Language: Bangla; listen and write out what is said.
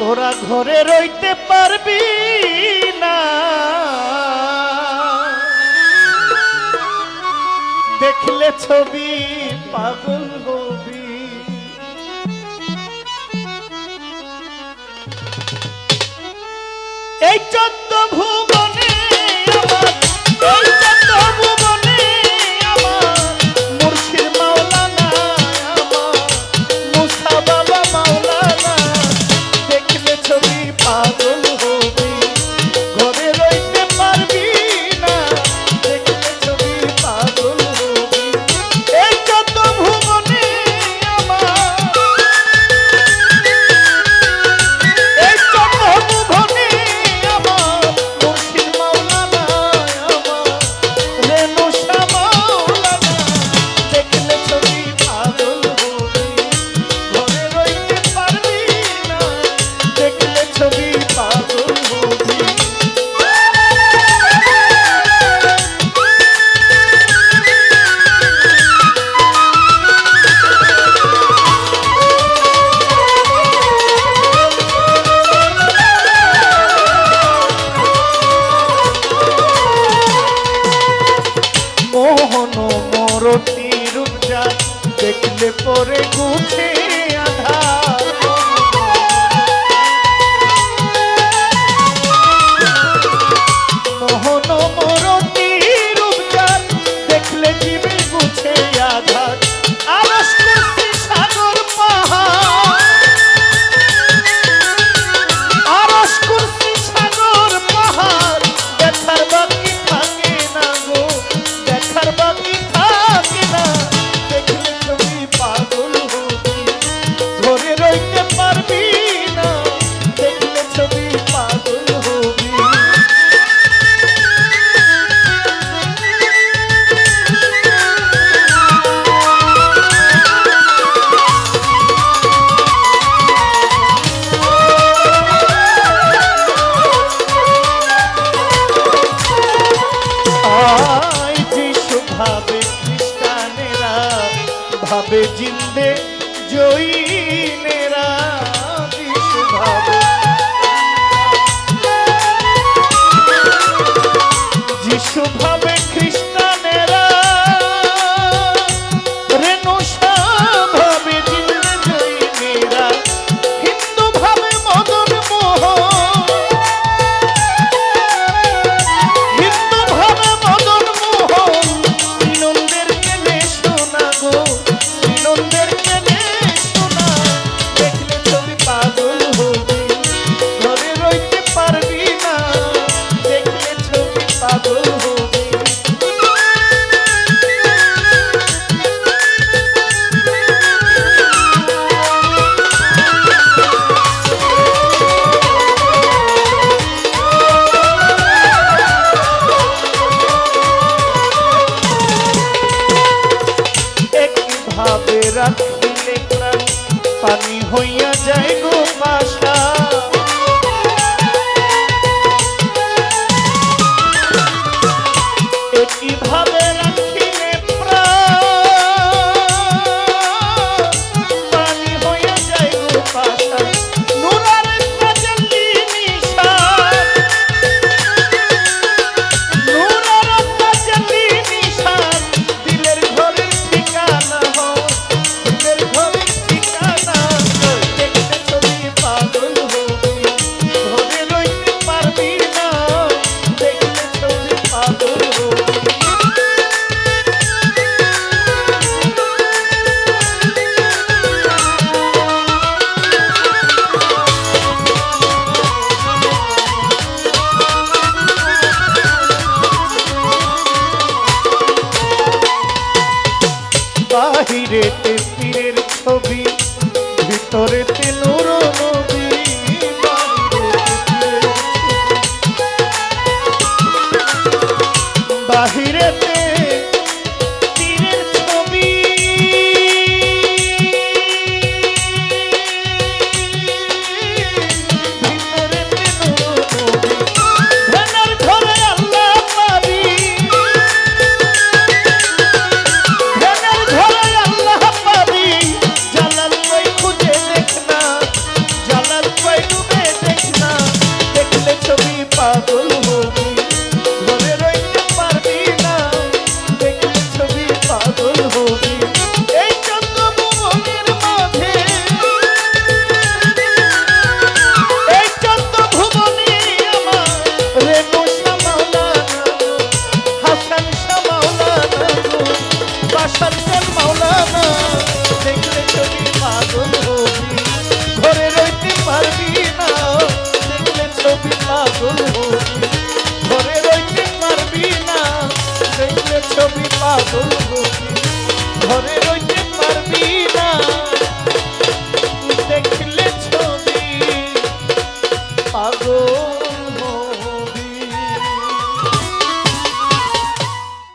তোরা ঘরে রইতে পারবি না। দেখলে ছবি পাগল পরে গুছে ভাবে জিন্দে জয়ী নেরা ভাবে। தெரிஞ்சது গোপাশা বাহিরে পীরের ছবি ভিতরে তেলুর বাহিরে বাহিরেতে